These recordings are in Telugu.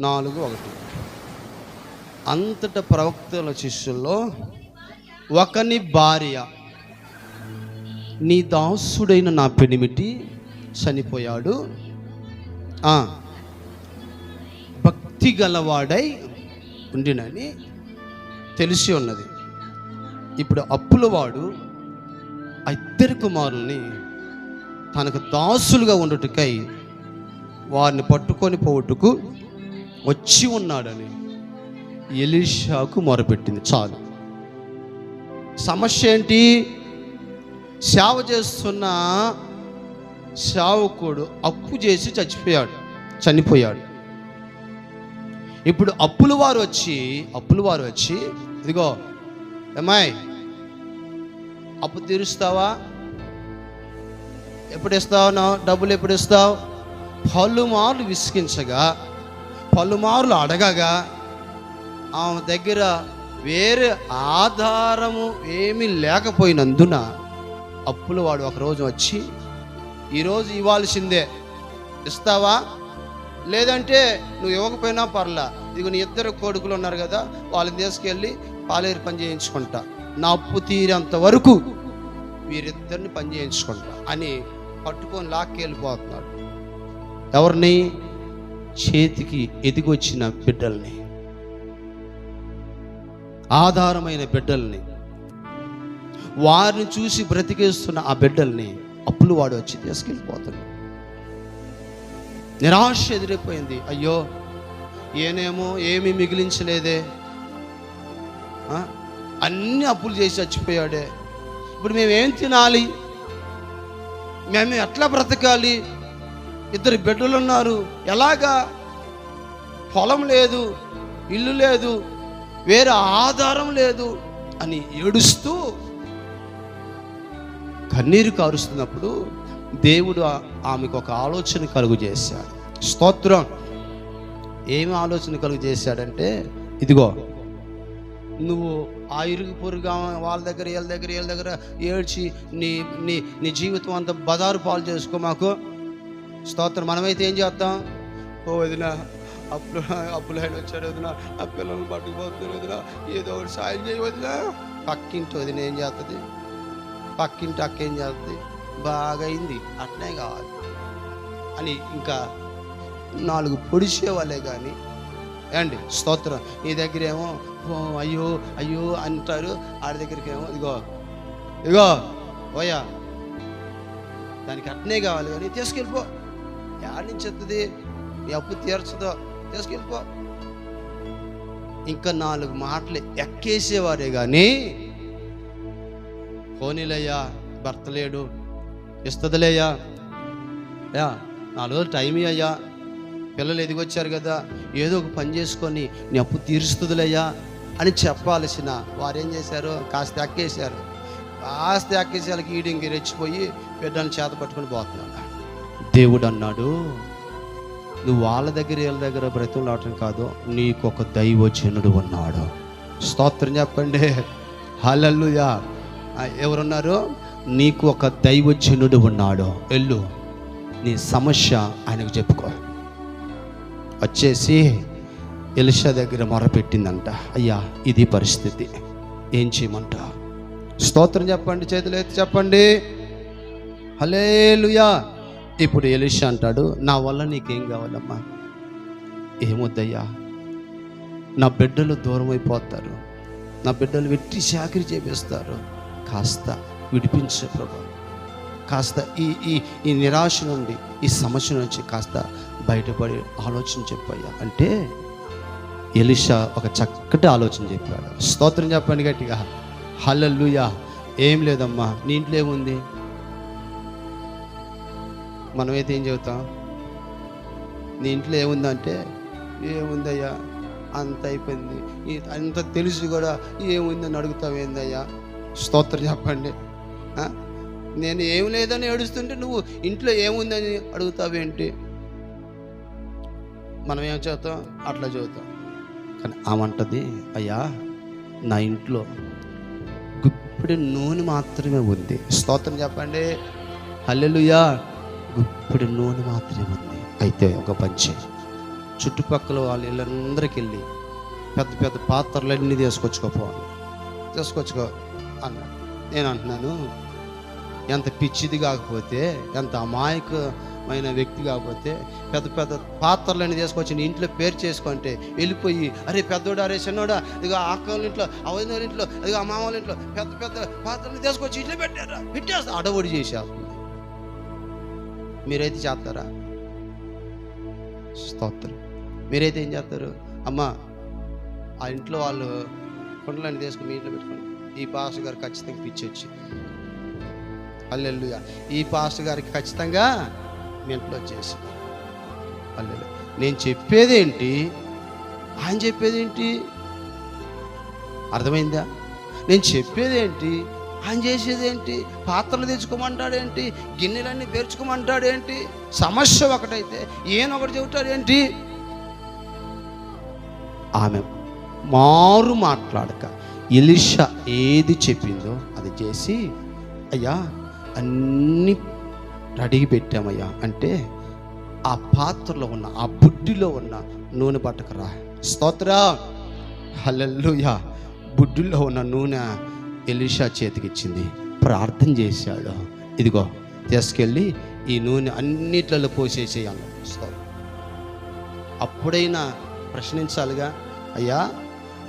నాలుగు ఒకటి. అంతట ప్రవక్తల శిష్యుల్లో ఒకని భార్య నీ దాసుడైన నా పెనిమిటి చనిపోయాడు. భక్తి గలవాడై ఉండినని తెలిసి ఉన్నది. ఇప్పుడు అప్పులవాడు ఆ ఇద్దరు కుమారుల్ని తనకు దాసులుగా ఉండటకై వారిని పట్టుకొని పోవుటకు వచ్చి ఉన్నాడని ఎలీషాకు మొరపెట్టింది. చాలు. సమస్య ఏంటి? సేవ చేస్తున్న సేవకుడు అప్పు చేసి చచ్చిపోయాడు చనిపోయాడు. ఇప్పుడు అప్పుల వారు వచ్చి అప్పుల వారు వచ్చి ఇదిగో ఏమాయ్ అప్పు తీరుస్తావా? ఎప్పుడు ఇస్తావు డబ్బులు ఎప్పుడు ఇస్తావు పలుమార్లు విసిగించగా పలుమార్లు అడగగా ఆమె దగ్గర వేరే ఆధారము ఏమీ లేకపోయినందున అప్పులు వాడు ఒకరోజు వచ్చి ఈరోజు ఇవ్వాల్సిందే. ఇస్తావా? లేదంటే నువ్వు ఇవ్వకపోయినా పర్లా. ఇదిగో నీ ఇద్దరు కొడుకులు ఉన్నారు కదా వాళ్ళని తీసుకెళ్ళి పాలేరు పని చేయించుకుంటా. నా అప్పు తీరేంత వరకు వీరిద్దరిని పని చేయించుకుంటా అని పట్టుకొని లాక్కెళ్ళిపోతున్నాడు. ఎవరిని? చేతికి ఎదిగొచ్చిన బిడ్డల్ని. ఆధారమైన బిడ్డల్ని. వారిని చూసి బ్రతికేస్తున్న ఆ బిడ్డల్ని అప్పులు వాడు వచ్చి తీసుకెళ్ళిపోతాడు. నిరాశ ఎదిరిపోయింది. అయ్యో ఏనేమో ఏమీ మిగిలించలేదే. అన్ని అప్పులు చేసి చచ్చిపోయాడే. ఇప్పుడు మేమేం తినాలి? మేము ఎట్లా బ్రతకాలి? ఇద్దరు బిడ్డలు ఉన్నారు. ఎలాగా? పొలం లేదు ఇల్లు లేదు వేరే ఆధారం లేదు అని ఏడుస్తూ కన్నీరు కారుస్తున్నప్పుడు దేవుడు ఆమెకు ఒక ఆలోచన కలుగు చేశాడు. స్తోత్రం. ఏమి ఆలోచన కలుగు చేశాడంటే ఇదిగో నువ్వు ఆ ఇరుగు పొరుగా వాళ్ళ దగ్గర వీళ్ళ దగ్గర వీళ్ళ దగ్గర ఏడ్చి నీ నీ నీ జీవితం అంతా బదారు పాలు చేసుకో మాకు. స్తోత్రం. మనమైతే ఏం చేస్తాం? ఓ వదిన అప్పులు అప్పులు ఆయన వచ్చాడు వదిన ఆ పిల్లల్ని పట్టుకుపోతున్నారు వదిన ఏదో ఒకటి సాయం చేయ వదిన. పక్కింటి వదిన ఏం చేస్తుంది పక్కింటి అక్క ఏం చేస్తుంది బాగా అయింది అట్నే కావాలి అని ఇంకా నాలుగు పొడిచే వాళ్ళే కానీ ఏమండి స్తోత్రం. నీ దగ్గర ఏమో "ఓ, అయ్యో అయ్యో అంటారు. ఆడి దగ్గరికి ఏమో ఇదిగో ఇదిగో ఓయా. దానికి అట్నే కావాలి కానీ తీసుకెళ్ళిపో. యాడ్ నుంచి వస్తుంది నీ అప్పు తీర్చదో తీసుకెళ్ళిపో ఇంకా నాలుగు మాటలు ఎక్కేసేవారే కానీ పోనీలయ్యా భర్త లేడు ఇస్తుందిలేయ్యా యా నాలుగు రోజులు టైం అయ్యా పిల్లలు ఎదిగొచ్చారు కదా ఏదో ఒక పని చేసుకొని నీ అప్పు తీరుస్తుందిలేయ్యా అని చెప్పాల్సిన వారు ఏం చేశారు కాస్త ఎక్కేశారు కాస్త ఎక్కేసి వాళ్ళకి ఈడింగి రెచ్చిపోయి బిడ్డను చేత పట్టుకొని పోతున్నాడు దేవుడు అన్నాడు నువ్వు వాళ్ళ దగ్గర వీళ్ళ దగ్గర బ్రతులాడటం కాదు నీకు ఒక దైవజనుడు ఉన్నాడు. స్తోత్రం చెప్పండి. హలల్లుయా. ఎవరున్నారు? నీకు ఒక దైవజనుడు ఉన్నాడు. వెళ్ళు. నీ సమస్య ఆయనకు చెప్పుకో. వచ్చేసి ఎలిషా దగ్గర మొరపెట్టిందంట. అయ్యా ఇది పరిస్థితి. ఏం చేయమంట? స్తోత్రం చెప్పండి చేతులు ఎత్తి చెప్పండి. హలేలుయా ఇప్పుడు ఎలిషా అంటాడు నా వల్ల నీకేం కావాలమ్మా? ఏమొద్దయ్యా నా బిడ్డలు దూరం అయిపోతారు నా బిడ్డలు వెట్టి చాకరి చేపిస్తారు. కాస్త విడిపించే ప్రభు. కాస్త ఈ ఈ ఈ నిరాశ నుండి ఈ సమస్య నుంచి కాస్త బయటపడి ఆలోచన చెప్పయ్యా. అంటే ఎలిషా ఒక చక్కటి ఆలోచన చెప్పాడు. స్తోత్రం చెప్పండి గట్టిగా. హలల్లుయా. ఏం లేదమ్మా నీ ఇంట్లో ఏముంది? మనమైతే ఏం చెబుతాం? నీ ఇంట్లో ఏముందంటే ఏముందయ్యా? అంత అయిపోయింది. అంత తెలిసి కూడా ఏముందని అడుగుతావేందయ్యా స్తోత్రం చెప్పండి. నేను ఏం లేదని ఏడుస్తుంటే నువ్వు ఇంట్లో ఏముందని అడుగుతావేంటి మనం ఏం చేస్తాం అట్లా చెబుతాం. కానీ ఆమంటది అయ్యా నా ఇంట్లో గుప్పిడి నూనె మాత్రమే ఉంది. స్తోత్రం చెప్పండి. హల్లెలుయా. గుప్పిడి నూనె మాత్రమే ఉంది. అయితే ఒక పని చేయి చుట్టుపక్కల వాళ్ళ ఇళ్ళందరికి వెళ్ళి పెద్ద పెద్ద పాత్రలన్నీ తీసుకొచ్చుకోపోవాలి తీసుకొచ్చుకో అన్నాడు నేను అంటున్నాను ఎంత పిచ్చిది కాకపోతే ఎంత అమాయకమైన వ్యక్తి కాకపోతే పెద్ద పెద్ద పాత్రలన్నీ తీసుకొచ్చి నీ ఇంట్లో పేరు చేసుకుంటే వెళ్ళిపోయి అరే పెద్దోడు అరే చిన్నోడా ఇక అక్క వాళ్ళ ఇంట్లో అవైన ఇంట్లో మామ వాళ్ళ ఇంట్లో పెద్ద పెద్ద పాత్రలు తీసుకొచ్చి ఇంట్లో పెట్టారా? పెట్టేస్తా. అడవుడి చేసేస్తుంది మీరైతే చేస్తారా? స్తోత్రం. మీరైతే ఏం చేస్తారు? అమ్మా ఆ ఇంట్లో వాళ్ళు కుండలన్నీ తీసుకుని మీ ఇంట్లో పెట్టుకోండి. ఈ పాస్టర్ గారు ఖచ్చితంగా పిచ్చి వచ్చి. అల్లెల్లుగా ఈ పాస్టర్ గారికి ఖచ్చితంగా మీ ఇంట్లో వచ్చేసి. అల్లెలు నేను చెప్పేదేంటి? ఆయన చెప్పేదేంటి? అర్థమైందా? నేను చెప్పేదేంటి? ఆయన చేసేదేంటి? పాత్రలు తెచ్చుకోమంటాడేంటి? గిన్నెలన్నీ పేర్చుకోమంటాడేంటి? సమస్య ఒకటైతే ఈయన ఒకటి చెబుతాడేంటి? ఆమె మారు మాట్లాడక ఇలిష ఏది చెప్పిందో అది చేసి అయ్యా అన్నీ రెడీ పెట్టామయ్యా. అంటే ఆ పాత్రలో ఉన్న ఆ బుడ్డిలో ఉన్న నూనె పట్టకరా. స్తోత్ర. హల్లెలూయా. బుడ్డిలో ఉన్న నూనె ఎలిషా చేతికిచ్చింది. ప్రార్థన చేశాడు. ఇదిగో తీసుకెళ్ళి ఈ నూనె అన్నిట్లలో పోసేసేయాలి స్తోత్రం అప్పుడైనా ప్రశ్నించాలిగా అయ్యా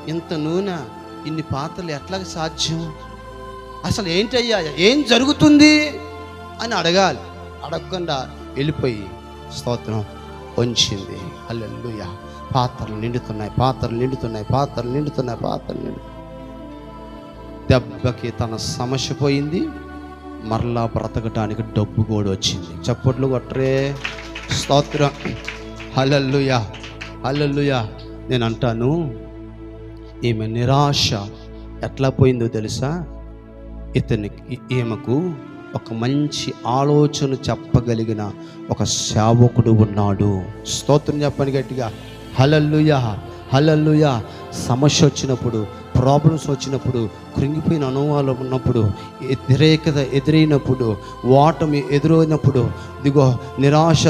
ఇంత నూనె ఇన్ని పాత్రలు ఎట్లా సాధ్యం? అసలు ఏంటయ్యా ఏం జరుగుతుంది? అని అడగాలి. అడగకుండా వెళ్ళిపోయి స్తోత్రం వంచింది. అల్లెల్లుయ పాత్రలు నిండుతున్నాయి పాత్రలు నిండుతున్నాయి పాత్రలు నిండుతున్నాయి పాత్రలు నిండు దెబ్బకి తన సమస్య పోయింది. మరలా బ్రతకటానికి డబ్బు కూడా వచ్చింది. చప్పట్లు కొట్టరే. స్తోత్రం. హలల్లుయా. హలల్లుయా. నేను అంటాను ఈమె నిరాశ ఎట్లా పోయిందో తెలుసా? ఇతనికి ఈమెకు ఒక మంచి ఆలోచన చెప్పగలిగిన ఒక సేవకుడు ఉన్నాడు. స్తోత్రం చెప్పని గట్టిగా. హలల్లుయా. హలల్లుయా. సమస్య వచ్చినప్పుడు ప్రాబ్లమ్స్ వచ్చినప్పుడు కృంగిపోయిన అనుభవాలు ఉన్నప్పుడు వ్యతిరేకత ఎదురైనప్పుడు ఓటమి ఎదురైనప్పుడు ఇదిగో నిరాశ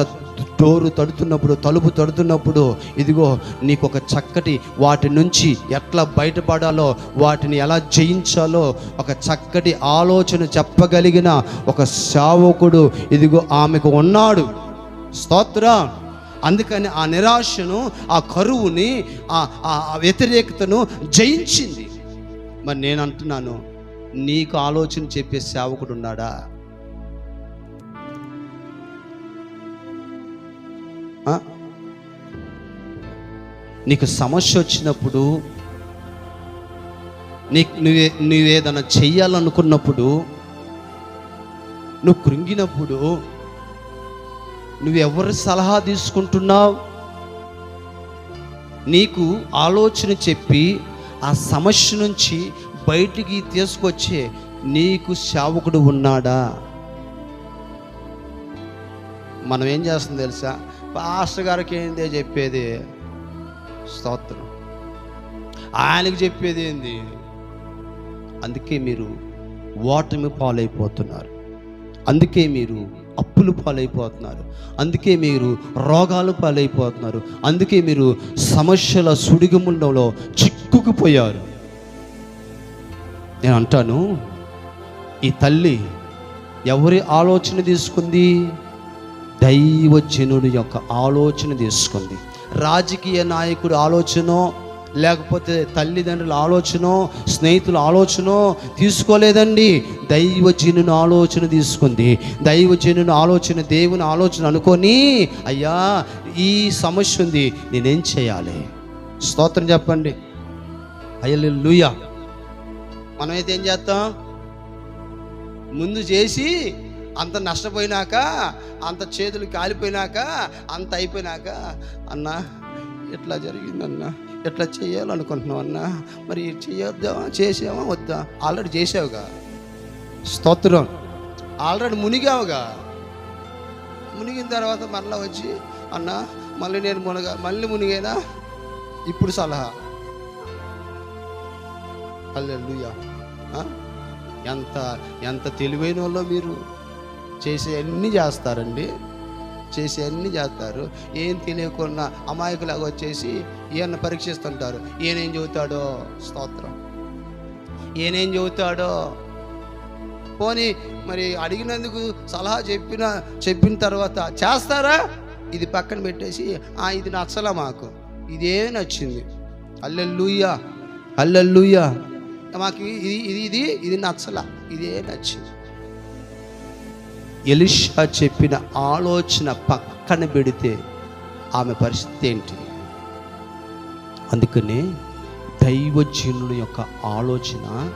డోరు తడుతున్నప్పుడు తలుపు తడుతున్నప్పుడు ఇదిగో నీకు ఒక చక్కటి వాటి నుంచి ఎట్లా బయటపడాలో వాటిని ఎలా జయించాలో ఒక చక్కటి ఆలోచన చెప్పగలిగిన ఒక సేవకుడు ఇదిగో ఆమెకు ఉన్నాడు. స్తోత్ర. అందుకని ఆ నిరాశను ఆ కరువుని ఆ ఆ వ్యతిరేకతను జయించింది. మరి నేను అంటున్నాను నీకు ఆలోచన చెప్పే సేవకుడు ఉన్నాడా? నీకు సమస్య వచ్చినప్పుడు నీకు నువ్వే నువ్వేదైనా చెయ్యాలనుకున్నప్పుడు నువ్వు కృంగినప్పుడు నువ్వెవరి సలహా తీసుకుంటున్నావు? నీకు ఆలోచన చెప్పి ఆ సమస్య నుంచి బయటికి తీసుకొచ్చే నీకు సేవకుడు ఉన్నాడా? మనం ఏం చేస్తుంది తెలుసా? పాస్టర్ గారికి ఏందే చెప్పేది? స్తోత్రం. ఆయనకి చెప్పేది ఏంది? అందుకే మీరు ఓటమి పాలైపోతున్నారు. అందుకే మీరు అప్పులు పాలైపోతున్నారు. అందుకే మీరు రోగాలు పాలైపోతున్నారు. అందుకే మీరు సమస్యల సుడిగుముండంలో చిక్కుకుపోయారు. నేను అంటాను ఈ తల్లి ఎవరి ఆలోచన తీసుకుంది? దైవజనుడి యొక్క ఆలోచన తీసుకుంది. రాజకీయ నాయకుడి ఆలోచన లేకపోతే తల్లిదండ్రుల ఆలోచన స్నేహితుల ఆలోచన తీసుకోలేదండి. దైవజనుని ఆలోచన తీసుకుంది. దైవజనుని ఆలోచన దేవుని ఆలోచన అనుకొని అయ్యా ఈ సమస్య ఉంది నేనేం చేయాలి? స్తోత్రం చెప్పండి. అయ్యలు లూయా మనమైతే ఏం చేస్తాం? ముందు చేసి అంత నష్టపోయినాక అంత చేతులు కాలిపోయినాక అంత అయిపోయినాక అన్న ఎట్లా జరిగిందన్నా? ఎట్లా చేయాలనుకుంటున్నావు అన్నా మరి చేయొద్దామా చేసావా వద్దా? ఆల్రెడీ చేసావుగా. స్తోత్రం. ఆల్రెడీ మునిగావుగా. మునిగిన తర్వాత మళ్ళీ వచ్చి అన్న మళ్ళీ నేను మునగ మళ్ళీ మునిగైనా? ఇప్పుడు సలహా. హల్లెలూయా. ఎంత ఎంత తెలివైన వాళ్ళో మీరు. చేసే అన్ని చేస్తారండి. చేసే అన్ని చేస్తారు. ఏం తెలియకుండా అమాయకులాగా వచ్చేసి ఈయన పరీక్షిస్తుంటారు. ఈయనేం చదువుతాడో స్తోత్రం. ఈయనేం చదువుతాడో పోనీ మరి అడిగినందుకు సలహా చెప్పిన చెప్పిన తర్వాత చేస్తారా? ఇది పక్కన పెట్టేసి "ఆ, ఇది నచ్చలా మాకు. ఇదే నచ్చింది. అల్లెల్లుయ్యా అల్లెల్లుయ్యా మాకు ఇది ఇది ఇది ఇది నచ్చలా. ఇదే నచ్చింది. ఎలిషా చెప్పిన ఆలోచన పక్కన పెడితే ఆమె పరిస్థితి ఏంటి? అందుకనే దైవజనుల యొక్క ఆలోచన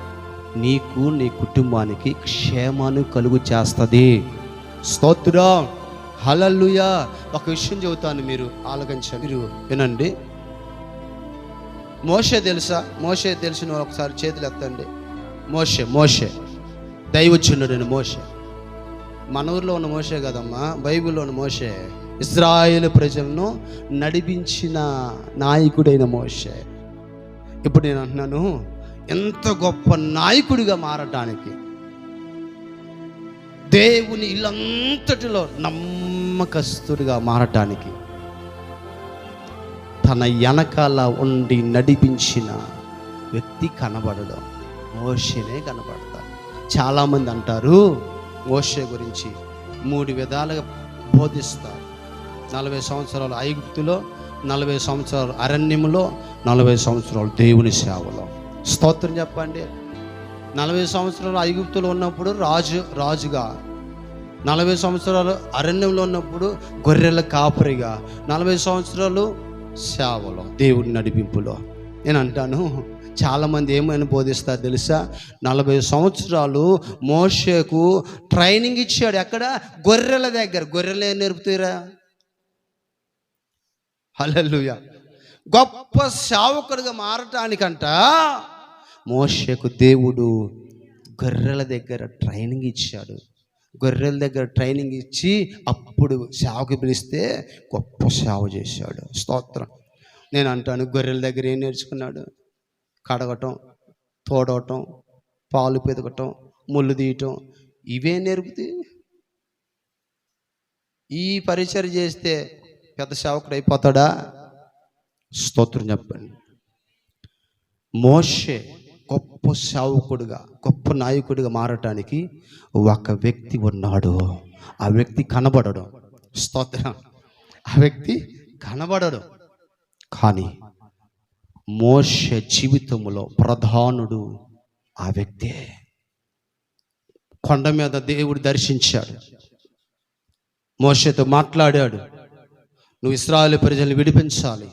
నీకు నీ కుటుంబానికి క్షేమాన్ని కలుగు చేస్తుంది. స్తోత్రం. హలల్లుయా. ఒక విషయం చెబుతాను మీరు ఆలోచించండి మీరు వినండి. మోషే తెలుసా? మోషే తెలిసిన ఒకసారి చేతులు ఎత్తండి. మోషే మోషే. దైవజనుడైన మోషే. మన ఊర్లో ఉన్న మోషే కదమ్మా బైబిల్లో ఉన్న మోషే. ఇస్రాయేల్ ప్రజలను నడిపించిన నాయకుడైన మోషే. ఇప్పుడు నేను అంటున్నాను ఎంత గొప్ప నాయకుడిగా మారటానికి దేవుని ఇల్లంతటిలో నమ్మకస్తుడిగా మారటానికి తన వెనకాల ఉండి నడిపించిన వ్యక్తి కనబడడం మోషనే కనబడతాడు. చాలామంది అంటారు ఓషే గురించి మూడు విధాలుగా బోధిస్తారు. నలభై సంవత్సరాలు ఐగుప్తులో నలభై సంవత్సరాలు అరణ్యములో నలభై సంవత్సరాలు దేవుని సేవలో. స్తోత్రం చెప్పండి. నలభై సంవత్సరాలు ఐగుప్తులో ఉన్నప్పుడు రాజు రాజుగా. నలభై సంవత్సరాలు అరణ్యంలో ఉన్నప్పుడు గొర్రెల కాపరిగా. నలభై సంవత్సరాలు సేవలో దేవుడి నడిపింపులో. నేను అంటాను చాలామంది ఏమైనా బోధిస్తారు తెలుసా? నలభై సంవత్సరాలు మోషకు ట్రైనింగ్ ఇచ్చాడు. ఎక్కడ? గొర్రెల దగ్గర. గొర్రెలు ఏం నేర్పుతారా హల్లెలూయ. గొప్ప సేవకుడిగా మారటానికంట మోషకు దేవుడు గొర్రెల దగ్గర ట్రైనింగ్ ఇచ్చాడు. గొర్రెల దగ్గర ట్రైనింగ్ ఇచ్చి అప్పుడు సేవకు పిలిస్తే గొప్ప సేవ చేశాడు. స్తోత్రం. నేను అంటాను గొర్రెల దగ్గర ఏం నేర్చుకున్నాడు? కడగటం తోడవటం పాలు పెదగటం ముళ్ళు తీయటం ఇవే నేర్పుతాయి ఈ పరిచయం చేస్తే పెద్ద సేవకుడు అయిపోతాడా? స్తోత్రం చెప్పండి. మోషే గొప్ప సేవకుడుగా గొప్ప నాయకుడిగా మారటానికి ఒక వ్యక్తి ఉన్నాడు. ఆ వ్యక్తి కనబడడు. స్తోత్రం. ఆ వ్యక్తి కనబడడు. కానీ మోష జీవితంలో ప్రధానుడు ఆ వ్యక్తే. కొండ మీద దేవుడు దర్శించాడు. మోషతో మాట్లాడాడు. నువ్వు ఇస్రాయల్ ప్రజలను విడిపించాలి.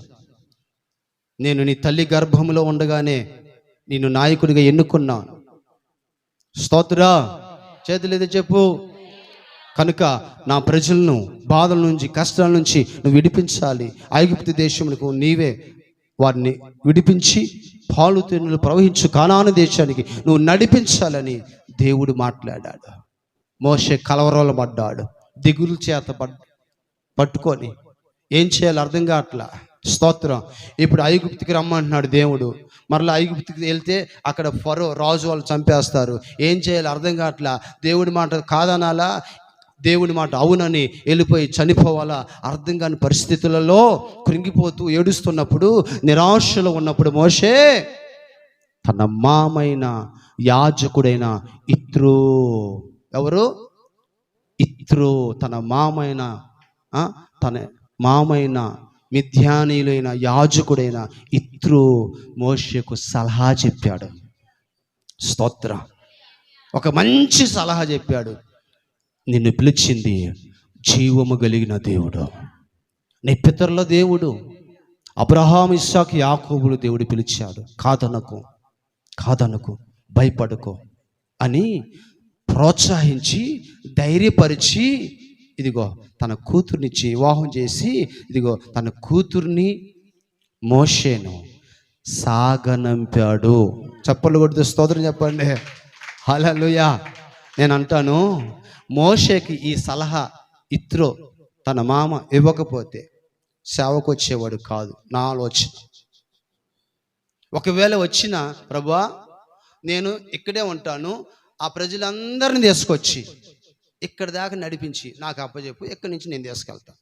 నేను నీ తల్లి గర్భంలో ఉండగానే నిన్ను నాయకుడిగా ఎన్నుకున్నాను. స్తోత్రా. చేతులేదో చెప్పు. కనుక నా ప్రజలను బాధల నుంచి కష్టాల నుంచి నువ్వు విడిపించాలి. ఐగుప్తి దేశములకు నీవే వారిని విడిపించి పాలు తేనెలు ప్రవహించు కానాను దేశానికి నువ్వు నడిపించాలని దేవుడు మాట్లాడాడు. మోసే కలవరంలో పడ్డాడు. దిగులు చేత పట్టుకొని ఏం చేయాలి అర్థం కావట్లా? స్తోత్రం. ఇప్పుడు ఐగుప్తికి రమ్మంటున్నాడు దేవుడు. మరలా ఐగుప్తికి వెళ్తే అక్కడ ఫరో రాజు వాళ్ళు చంపేస్తారు. ఏం చేయాలి అర్థం కావట్లా? దేవుడి మాట కాదనాలా? దేవుని మాట అవునని వెళ్ళిపోయి చనిపోవాలా? అర్థం కాని పరిస్థితులలో కృంగిపోతూ ఏడుస్తున్నప్పుడు నిరాశలో ఉన్నప్పుడు మోషే తన మామైన యాజకుడైన ఇత్రు. ఎవరు? ఇత్రు తన మామైన తన మామైన మిథ్యానీయులైన యాజకుడైన ఇత్రు మోషకు సలహా చెప్పాడు. స్తోత్ర. ఒక మంచి సలహా చెప్పాడు. నిన్ను పిలిచింది జీవము కలిగిన దేవుడు. నీ పితరుల దేవుడు. అబ్రహాం ఇస్సాక్ యాకోబులు దేవుడు పిలిచాడు. కాదనకు కాదనకు భయపడకు అని ప్రోత్సహించి ధైర్యపరిచి ఇదిగో తన కూతుర్నిచ్చి వివాహం చేసి ఇదిగో తన కూతుర్ని మోషేను సాగనంపాడు. చప్పలు కొడుతూ స్తోత్రం చెప్పండి. హలలుయా నేను అంటాను మోషేకి ఈ సలహా ఇత్రో తన మామ ఇవ్వకపోతే సేవకు వచ్చేవాడు కాదు. నా ఆలోచన. ఒకవేళ వచ్చిన ప్రభా నేను ఇక్కడే ఉంటాను. ఆ ప్రజలందరిని తీసుకొచ్చి ఇక్కడ దాకా నడిపించి నాకు అప్పచెప్పు ఇక్కడి నుంచి నేను తీసుకెళ్తా